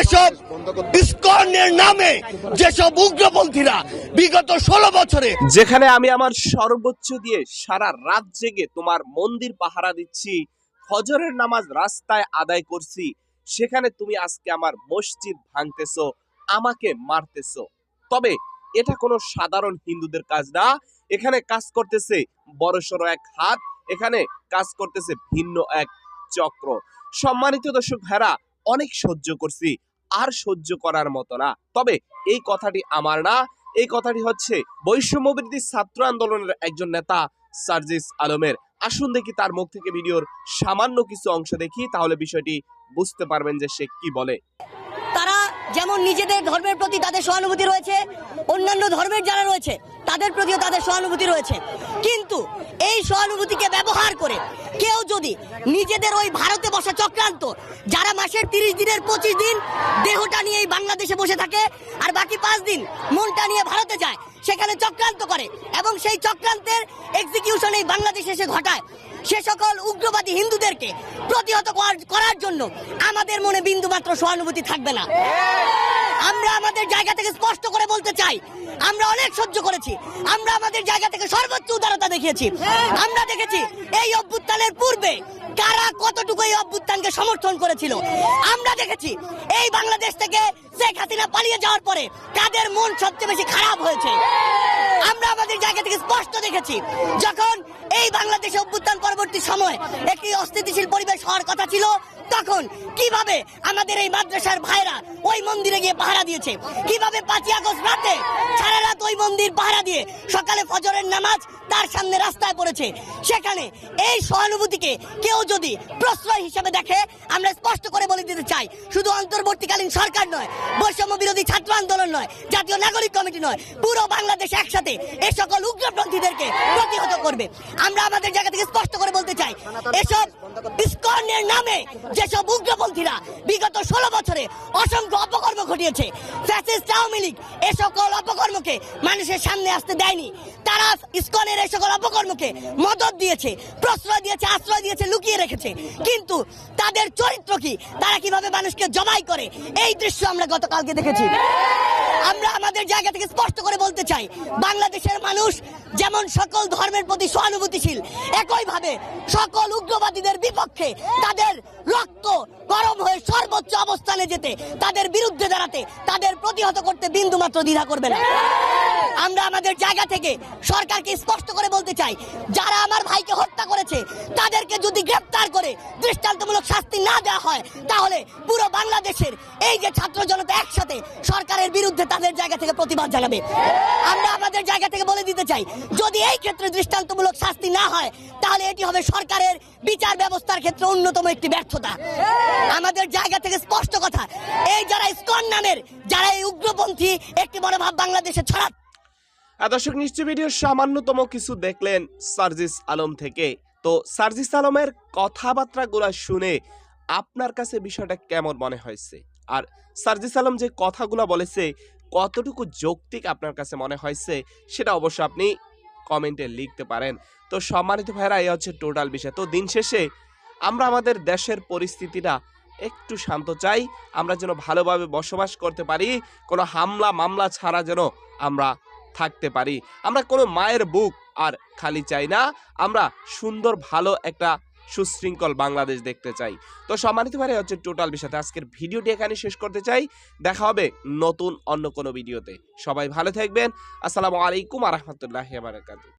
এসব ইস্কনের নামে যেসব উগ্রপন্থীরা বিগত ষোলো বছরে যেখানে আমি আমার সর্বোচ্চ দিয়ে সারা রাত জেগে তোমার মন্দির পাহারা দিচ্ছি ফজরের নামাজ রাস্তায় আদায় করছি সেখানে তুমি আজকে আমার মসজিদ ভাঙতেছো আমাকে মারতেছো। তবে এটা কোনো সাধারণ হিন্দুদের কাজ না। এখানে কাজ করতেছে বড়সড় এক হাত এখানে কাজ করতেছে ভিন্ন এক চক্র। সম্মানিত দর্শক ভেড়া অনেক সহ্য করছি, আর সহ্য করার মতো না। তবে এই কথাটি আমার না। এই কথাটি হচ্ছে বৈষম্যবৃদ্ধি ছাত্র আন্দোলনের একজন নেতা সার্জিস আলমের। আসুন দেখি তার মুখ থেকে ভিডিওর সামান্য কিছু অংশ দেখি, তাহলে বিষয়টি বুঝতে পারবেন যে সে কি বলে। যেমন নিজেদের ধর্মের প্রতি তাদের সহানুভূতি রয়েছে, অন্যান্য ধর্মের যারা রয়েছে, তাদের প্রতিও তাদের সহানুভূতি রয়েছে। কিন্তু এই সহানুভূতিকে ব্যবহার করে কেউ যদি নিজেদের ওই ভারতে বসা চক্রান্ত, যারা মাসের তিরিশ দিনের পঁচিশ দিন দেহটা নিয়ে এই বাংলাদেশে বসে থাকে, আর বাকি পাঁচ দিন মনটা নিয়ে ভারতে যায় সেখানে চক্রান্ত করে এবং সেই চক্রান্তের এক্সিকিউশন এই বাংলাদেশে এসে ঘটায়। সে সকল উগ্রবাদী হিন্দুদেরকে প্রতিহত করার- জন্য আমাদের মনে বিন্দুমাত্র সহানুভূতি থাকবে না। আমরা আমাদের জায়গা থেকে স্পষ্ট করে বলতে চাই, আমরা অনেক সহ্য করেছি, আমরা আমাদের জায়গা থেকে সর্বোচ্চ উদারতা দেখিয়েছি। আমরা দেখেছি এই অভ্যুত্থানের পূর্বে কারা কতটুকু এই অভ্যুত্থানকে সমর্থন করেছিল? আমরা দেখেছি, এই বাংলাদেশ থেকে শেখ হাসিনা পালিয়ে যাওয়ার পরে কাদের মন সবচেয়ে বেশি খারাপ হয়েছে? আমরা আমাদের জায়গা থেকে স্পষ্ট দেখেছি, যখন এই বাংলাদেশে অভ্যুত্থান পরবর্তী সময় একটি অস্থিতিশীল পরিবেশ হওয়ার কথা ছিল, তখন কীভাবে আমাদের এই মাদ্রাসার ভাইরা ওই মন্দিরে গিয়ে পাহারা দিয়েছে? কীভাবে পাঁচই আগস্ট রাতে সারা ওই মন্দির পাহারা দিয়ে সকালে ফজরের নামাজ তার সামনে রাস্তায় পড়েছে। সেখানে এই সহানুভূতিকে কেউ যদি প্রশ্রয় হিসেবে দেখে আমরা স্পষ্ট করে বলে দিতে চাই শুধু অন্তর্বর্তীকালীন সরকার নয় বৈষম্য বিরোধী ছাত্র আন্দোলন নয় জাতীয় নাগরিক কমিটি নয় পুরো বাংলাদেশ একসাথে এ সকল উগ্রপন্থীদেরকে প্রতিহত করবে। আমরা আমাদের জায়গা থেকে স্পষ্ট করে বলতে চাই এসব ইস্কনের নামে যেসব উগ্রপন্থীরা বিগত ষোলো বছরে অসংখ্য অপকর্ম ঘটিয়েছে ফ্যাসিস্ট আওয়ামী লীগ এ সকল অপকর্মকে মানুষের সামনে আসতে দেয়নি। তারা ইস্কনের এই সকল অপকর্মকে মদত দিয়েছে, প্রশ্রয় দিয়েছে, আশ্রয় দিয়েছে, লুকিয়ে রেখেছে। কিন্তু তাদের চরিত্র কি? তারা কীভাবে মানুষকে করে? এই দৃশ্য আমরা গতকালকে দেখেছি। আমরা আমাদের জায়গা থেকে স্পষ্ট করে বলতে চাই, বাংলাদেশের মানুষ যেমন সকল ধর্মের প্রতি সহানুভূতিশীল, একইভাবে সকল উগ্রবাদীদের বিপক্ষে তাদের রক্ত গরম হয়ে সর্বোচ্চ অবস্থানে যেতে, তাদের বিরুদ্ধে দাঁড়াতে, তাদের প্রতিহত করতে বিন্দুমাত্র দ্বিধা করবে না। আমরা আমাদের জায়গা থেকে সরকারকে স্পষ্ট করে বলতে চাই, যারা আমার ভাইকে হত্যা করেছে, তাদেরকে যদি গ্রেপ্তার করে দৃষ্টান্তমূলক শাস্তি না দেওয়া হয়, তাহলে পুরো বাংলাদেশের এই যে ছাত্র জনতা একসাথে সরকারের বিরুদ্ধে তাদের জায়গা থেকে প্রতিবাদ জানাবে। আমরা আমাদের জায়গা থেকে বলে দিতে চাই, যদি এই ক্ষেত্রে দৃষ্টান্তমূলক শাস্তি না হয়, তাহলে এটি হবে সরকারের বিচার ব্যবস্থার ক্ষেত্রে অন্যতম একটি ব্যর্থতা। আমাদের জায়গা থেকে স্পষ্ট কথা, এই যারা ইসকন নামের, যারা এই উগ্রপন্থী একটি মনোভাব বাংলাদেশে ছড়া আর দর্শক নিশ্চয় ভিডিওর সামান্যতম কিছু দেখলেন সার্জিস আলম থেকে। তো সার্জিস আলমের কথাবার্তাগুলো শুনে আপনার কাছে বিষয়টা কেমন মনে হয়েছে? আর সার্জিস আলম যে কথাগুলো বলেছে, কতটুকু যৌক্তিক আপনার কাছে মনে হয়েছে, সেটা অবশ্য আপনি কমেন্টে লিখতে পারেন। তো সম্মানিত ভাইরা এই হচ্ছে টোটাল বিষয়। তো দিন শেষে আমরা আমাদের দেশের পরিস্থিতিটা একটু শান্ত চাই, আমরা যেন ভালোভাবে বসবাস করতে পারি, কোনো হামলা মামলা ছাড়া যেন আমরা থাকতে পারি। আমরা কোনো মায়ের বুক আর খালি চাই না। আমরা সুন্দর, ভালো একটা সুশৃঙ্খল বাংলাদেশ দেখতে চাই। তো সম্মানিত ভাই হচ্ছে টোটাল বিষয়তে আজকের ভিডিওটি এখানে শেষ করতে চাই। দেখা হবে নতুন অন্য কোনো ভিডিওতে। সবাই ভালো থাকবেন। আসসালামু আলাইকুম আ